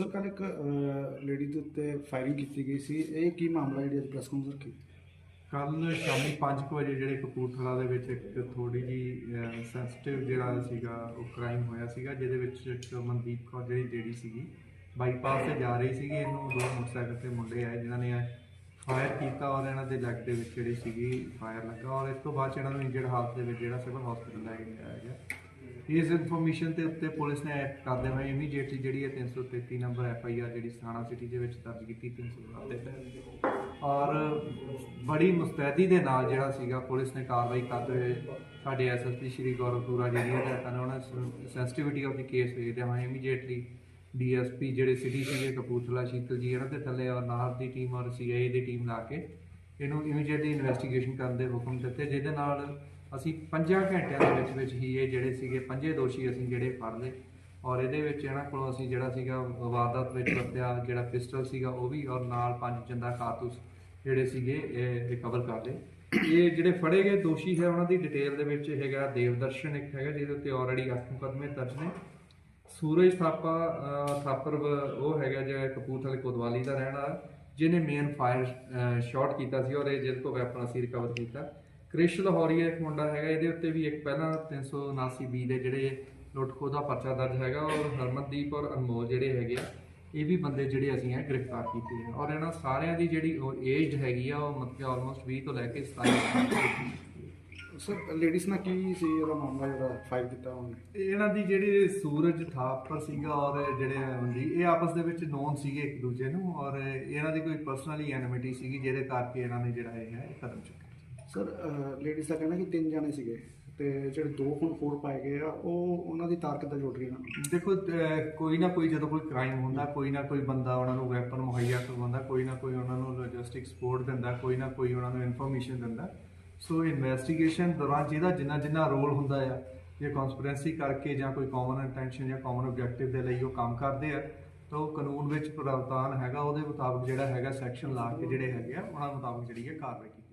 Sir ਕੱਲ ਇੱਕ lady ਦੇ ਉੱਤੇ ਫਾਇਰਿੰਗ ਕੀਤੀ ਗਈ ਸੀ। ਇਹ ਕੀ ਮਾਮਲਾ ਜਿਹੜੀ ਅੱਜ ਪ੍ਰੈਸ ਕਾਨਫਰੰਸ ਰੱਖੀ? ਕੱਲ ਸ਼ਾਮੀ 5 ਵਜੇ ਜਿਹੜੇ ਕਪੂਰਥਲਾ ਦੇ ਵਿੱਚ ਇੱਕ ਥੋੜੀ ਜੀ ਸੈਂਸਿਟਿਵ ਜਿਹੜਾ ਸੀਗਾ, ਉਹ ਕ੍ਰਾਈਮ ਹੋਇਆ ਸੀਗਾ, ਜਿਹਦੇ ਵਿੱਚ ਇੱਕ ਮਨਦੀਪ ਕੌਰ ਜਿਹੜੀ ਲੇਡੀ ਸੀਗੀ ਬਾਈਪਾਸ ਤੇ ਜਾ ਰਹੀ ਸੀਗੀ। ਇਹਨੂੰ ਦੋ ਮੋਟਰਸਾਈਕਲ ਤੇ ਮੁੰਡੇ ਆਏ, ਜਿਨ੍ਹਾਂ ਨੇ ਫਾਇਰ ਕੀਤਾ, ਔਰ ਇਹਨਾਂ ਦੇ ਲੈਗ ਦੇ ਵਿੱਚ ਜਿਹੜੀ ਸੀਗੀ ਫਾਇਰ ਲੱਗਾ, ਔਰ ਇਸ ਤੋਂ ਬਾਅਦ 'ਚ ਇਹਨਾਂ ਨੂੰ ਇੰਜਰਡ ਹਾਲਤ ਦੇ ਵਿੱਚ ਜਿਹੜਾ ਸਿਵਲ ਹਸਪੀਟਲ ਲੈ ਕੇ ਗਿਆ। ਹੈਗਾ ਇਸ ਇਨਫੋਰਮੇਸ਼ਨ ਤੇ ਉੱਤੇ ਪੁਲਿਸ ਨੇ ਐਕਟ ਕਰਦੇ ਹੋਏ ਇਮੀਡੀਏਟਲੀ ਜਿਹੜੀ ਹੈ 333 ਨੰਬਰ ਐਫ ਆਈ ਆਰ ਜਿਹੜੀ ਥਾਣਾ ਸਿਟੀ ਦੇ ਵਿੱਚ ਦਰਜ ਕੀਤੀ 307 ਦੇ ਤਹਿਤ ਔਰ ਬੜੀ ਮੁਸਤੈਦੀ ਦੇ ਨਾਲ ਜਿਹੜਾ ਸੀਗਾ, ਪੁਲਿਸ ਨੇ ਕਾਰਵਾਈ ਕਰਦੇ ਹੋਏ ਸਾਡੇ ਐਸਐਸਪੀ ਸ਼੍ਰੀ ਗੌਰਵ ਪੂਰਾ ਜਿਹੜੀ ਹੈ ਉਹਨਾਂ ਸੈਂਸਿਟੀਵਿਟੀ ਆਫ ਦੀ ਕੇਸ ਵੇਖਦੇ ਹੋਏ ਇਮੀਡੀਏਟਲੀ ਡੀਐਸਪੀ ਜਿਹੜੇ ਸਿਟੀ ਸੀਗੇ, ਕਪੂਰਥਲਾ, ਸ਼ੀਤਲ ਜੀ, ਇਹਨਾਂ ਦੇ ਥੱਲੇ ਔਰ ਨਾਲ ਦੀ ਟੀਮ ਔਰ ਸੀਆਈਏ ਦੀ ਟੀਮ ਲਾ ਕੇ ਇਹਨੂੰ ਇਮੀਡੀਏਟਲੀ ਇਨਵੈਸਟੀਗੇਸ਼ਨ ਕਰਨ ਦੇ ਹੁਕਮ ਦਿੱਤੇ, ਜਿਹਦੇ ਨਾਲ ਅਸੀਂ 5 ਘੰਟਿਆਂ ਦੇ ਵਿੱਚ ਵਿੱਚ ਹੀ ਇਹ ਜਿਹੜੇ ਸੀਗੇ ਪੰਜੇ ਦੋਸ਼ੀ ਅਸੀਂ ਜਿਹੜੇ ਫੜ ਲਏ। ਔਰ ਇਹਦੇ ਵਿੱਚ ਇਹਨਾਂ ਕੋਲੋਂ ਅਸੀਂ ਜਿਹੜਾ ਸੀਗਾ ਵਾਰਦਾਤ ਵਿੱਚ ਵਰਤਿਆ ਜਿਹੜਾ ਪਿਸਟਲ ਸੀਗਾ ਉਹ ਵੀ ਔਰ ਨਾਲ ਪੰਜ ਚੰਦਾ ਕਾਰਤੂਸ ਜਿਹੜੇ ਸੀਗੇ ਇਹ ਰਿਕਵਰ ਕਰ ਲਏ। ਇਹ ਜਿਹੜੇ ਫੜੇ ਗਏ ਦੋਸ਼ੀ ਹੈ ਉਹਨਾਂ ਦੀ ਡਿਟੇਲ ਦੇ ਵਿੱਚ ਹੈਗਾ ਦੇਵਦਰਸ਼ਨ ਇੱਕ ਹੈਗਾ ਜਿਹਦੇ ਉੱਤੇ ਆਲਰੇਡੀ 8 ਮੁਕੱਦਮੇ ਦਰਜ ਨੇ। ਸੂਰਜ ਥਾਪਾ ਅਹ, ਥਾਪਰ ਉਹ ਹੈਗਾ ਜਿਹੜਾ ਕਪੂਰਥਲੇ ਕੋਦਵਾਲੀ ਦਾ ਰਹਿਣ ਵਾਲਾ ਜਿਹਨੇ ਮੇਨ ਫਾਇਰ ਸ਼ਾਟ ਕੀਤਾ ਸੀ ਔਰ ਇਹ ਜਿਹਦੇ ਤੋਂ ਵੈਪਨ ਅਸੀਂ ਰਿਕਵਰ ਕੀਤਾ। ਕ੍ਰਿਸ਼ ਲਾਹੌਰੀਆ ਇੱਕ ਮੁੰਡਾ ਹੈਗਾ ਇਹਦੇ ਉੱਤੇ ਵੀ ਇੱਕ ਪਹਿਲਾਂ 379 ਬੀ ਦੇ ਜਿਹੜੇ ਲੁੱਟ ਖੋਹ ਦਾ ਪਰਚਾ ਦਰਜ ਹੈਗਾ ਔਰ ਹਰਮਨਦੀਪ ਔਰ ਅਨਮੋਲ ਜਿਹੜੇ ਹੈਗੇ ਆ ਇਹ ਵੀ ਬੰਦੇ ਜਿਹੜੇ ਅਸੀਂ ਹੈ ਗ੍ਰਿਫਤਾਰ ਕੀਤੇ ਆ। ਔਰ ਇਹਨਾਂ ਸਾਰਿਆਂ ਦੀ ਜਿਹੜੀ ਏਜ ਹੈਗੀ ਆ ਉਹ ਮਤਲਬ ਆਲਮੋਸਟ 20 ਤੋਂ ਲੈ ਕੇ 27 ਸਾਲ ਤੱਕ ਸਰ ਲੇਡੀਜ਼ ਨਾਲ ਕੀ ਸੀ ਇਹਦਾ ਮਾਮਲਾ ਜਿਹੜਾ ਫਾਇਰ ਕੀਤਾ ਉਹਨੇ? ਇਹਨਾਂ ਦੀ ਜਿਹੜੀ ਸੂਰਜ ਥਾਪਰ ਸੀਗਾ ਔਰ ਜਿਹੜੇ ਹੁੰਦੀ ਇਹ ਆਪਸ ਦੇ ਵਿੱਚ ਨੋਨ ਸੀਗੇ ਇੱਕ ਦੂਜੇ ਨੂੰ ਔਰ ਇਹਨਾਂ ਦੀ ਕੋਈ ਪਰਸਨਲੀ ਐਨਿਮਿਟੀ ਸੀਗੀ ਜਿਹਦੇ ਕਰਕੇ ਇਹਨਾਂ ਨੇ ਜਿਹੜਾ ਇਹ ਹੈ ਕਦਮ ਚੁੱਕਿਆ। ਸਰ ਲੇਡੀਜ਼ ਦਾ ਕਹਿਣਾ ਕਿ ਤਿੰਨ ਜਾਣੇ ਸੀਗੇ ਤੇ ਜਿਹੜੇ ਦੋ ਹੁਣ ਫੋਰ ਪਾਏ ਗਏ ਆ, ਉਹ ਉਹਨਾਂ ਦੀ ਤਾਰ ਕਿੱਦਾਂ ਜੁੜ ਰਹੀ ਨਾ। ਦੇਖੋ, ਅਹ, ਕੋਈ ਨਾ ਕੋਈ ਜਦੋਂ ਕੋਈ ਕ੍ਰਾਈਮ ਹੁੰਦਾ, ਕੋਈ ਨਾ ਕੋਈ ਬੰਦਾ ਉਹਨਾਂ ਨੂੰ ਵੈਪਨ ਮੁਹੱਈਆ ਕਰਵਾਉਂਦਾ, ਕੋਈ ਨਾ ਕੋਈ ਉਹਨਾਂ ਨੂੰ ਲੌਜਿਸਟਿਕ ਸਪੋਰਟ ਦਿੰਦਾ, ਕੋਈ ਨਾ ਕੋਈ ਉਹਨਾਂ ਨੂੰ ਇਨਫੋਰਮੇਸ਼ਨ ਦਿੰਦਾ। ਸੋ ਇਨਵੈਸਟੀਗੇਸ਼ਨ ਦੌਰਾਨ ਜਿਹਦਾ ਜਿੰਨਾ ਜਿੰਨਾ ਰੋਲ ਹੁੰਦਾ ਆ, ਜੇ ਕਨਸਪੀਰੈਂਸੀ ਕਰਕੇ ਜਾਂ ਕੋਈ ਕਾਮਨ ਇੰਟੈਂਸ਼ਨ ਜਾਂ ਕਾਮਨ ਆਬਜੈਕਟਿਵ ਦੇ ਲਈ ਉਹ ਕੰਮ ਕਰਦੇ ਆ, ਤਾਂ ਉਹ ਕਾਨੂੰਨ ਵਿੱਚ ਪ੍ਰਾਵਧਾਨ ਹੈਗਾ, ਉਹਦੇ ਮੁਤਾਬਕ ਜਿਹੜਾ ਹੈਗਾ ਸੈਕਸ਼ਨ ਲਾ ਕੇ ਜਿਹੜੇ ਹੈਗੇ ਆ, ਉਹਨਾਂ ਮੁਤਾਬਕ ਜਿਹੜੀ ਹੈ ਕਾਰਵਾਈ ਕੀਤੀ